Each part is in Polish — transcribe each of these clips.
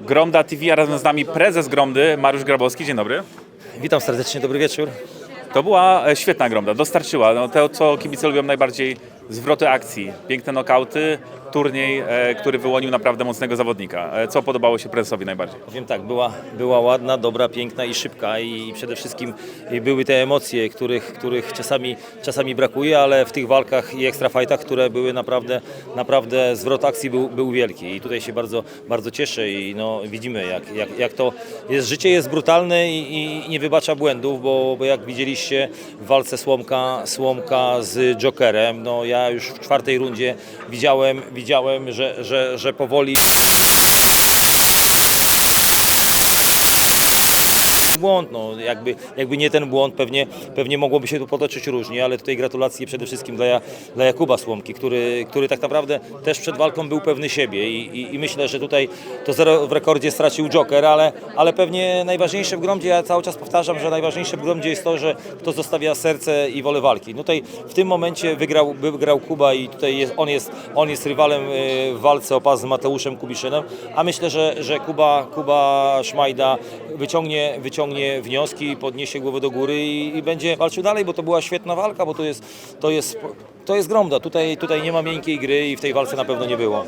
Gromda TV, a razem z nami prezes Gromdy, Mariusz Grabowski. Dzień dobry. Witam serdecznie, dobry wieczór. To była e, świetna Gromda, dostarczyła no, to, co kibice lubią najbardziej, zwroty akcji, piękne nokauty, turniej, e, który wyłonił naprawdę mocnego zawodnika. E, co podobało się prezesowi najbardziej? Powiem tak, była, była ładna, dobra, piękna i szybka i przede wszystkim były te emocje, których, których czasami, czasami brakuje, ale w tych walkach i ekstrafajtach, które były naprawdę, naprawdę zwrot akcji był, był wielki i tutaj się bardzo, bardzo cieszę i no, widzimy jak, jak, jak to jest, życie jest brutalne i, i nie wybacza błędów, bo, bo jak widzieliście w walce Słomka, Słomka z Jokerem, no ja już w czwartej rundzie widziałem, widziałem że, że, że powoli błąd, no jakby, jakby nie ten błąd, pewnie, pewnie mogłoby się tu potoczyć różnie, ale tutaj gratulacje przede wszystkim dla, dla Jakuba Słomki, który, który tak naprawdę też przed walką był pewny siebie i, i, i myślę, że tutaj to zero w rekordzie stracił Joker, ale, ale pewnie najważniejsze w gromdzie, ja cały czas powtarzam, że najważniejsze w gromdzie jest to, że kto zostawia serce i wolę walki. No tutaj w tym momencie wygrał, wygrał Kuba i tutaj jest, on, jest, on jest rywalem y, w walce o pas z Mateuszem Kubiszynem, a myślę, że, że Kuba, Kuba Szmajda wyciągnie, wyciągnie wnioski, podniesie głowę do góry i, i będzie walczył dalej, bo to była świetna walka, bo to jest, to jest, to jest Gromda. Tutaj, tutaj nie ma miękkiej gry i w tej walce na pewno nie było.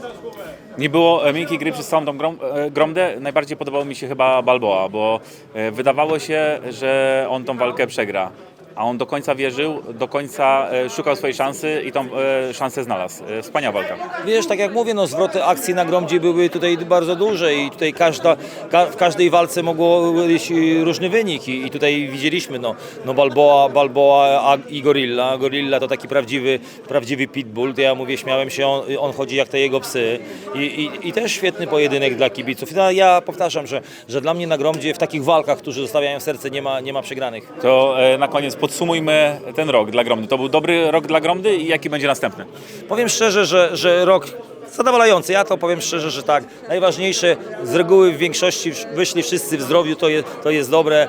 Nie było e, miękkiej gry przez całą tą grom, e, Gromdę. Najbardziej podobał mi się chyba Balboa, bo e, wydawało się, że on tą walkę przegra. A on do końca wierzył, do końca e, szukał swojej szansy i tą e, szansę znalazł. E, Wspaniała walka. Wiesz, tak jak mówię, no zwroty akcji na Gromdzie były tutaj bardzo duże i tutaj każda, ka, w każdej walce mogło być różny wynik i, i tutaj widzieliśmy, no, no Balboa, Balboa i Gorilla. Gorilla to taki prawdziwy, prawdziwy pitbull, to ja mówię, śmiałem się, on, on chodzi jak te jego psy i, i, i też świetny pojedynek dla kibiców. No, ja powtarzam, że, że dla mnie na Gromdzie w takich walkach, którzy zostawiają serce, nie ma, nie ma przegranych. To e, na koniec podsumujmy ten rok dla Gromdy. To był dobry rok dla Gromdy i jaki będzie następny? Powiem szczerze, że, że rok zadowalający. Ja to powiem szczerze, że tak. Najważniejsze z reguły w większości wyszli wszyscy w zdrowiu, to jest, to jest dobre.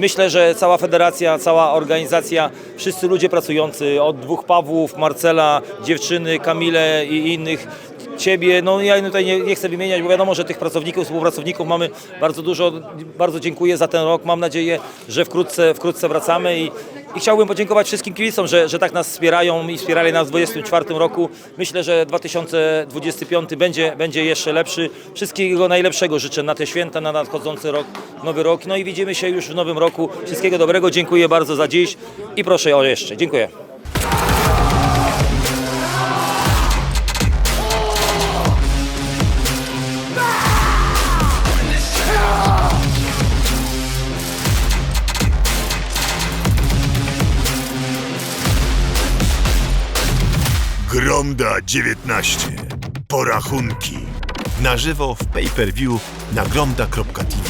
Myślę, że cała federacja, cała organizacja, wszyscy ludzie pracujący, od dwóch Pawłów, Marcela, dziewczyny, Kamile i innych, Ciebie, no ja tutaj nie, nie chcę wymieniać, bo wiadomo, że tych pracowników, współpracowników mamy bardzo dużo. Bardzo dziękuję za ten rok. Mam nadzieję, że wkrótce, wkrótce wracamy i, i chciałbym podziękować wszystkim kibicom, że, że tak nas wspierają i wspierali nas w 2024 roku. Myślę, że 2025 będzie, będzie jeszcze lepszy. Wszystkiego najlepszego życzę na te święta, na nadchodzący rok, nowy rok. No i widzimy się już w nowym roku. Wszystkiego dobrego. Dziękuję bardzo za dziś i proszę o jeszcze. Dziękuję. Gromda 19. Porachunki. Na żywo w pay-per-view na gromda.tv.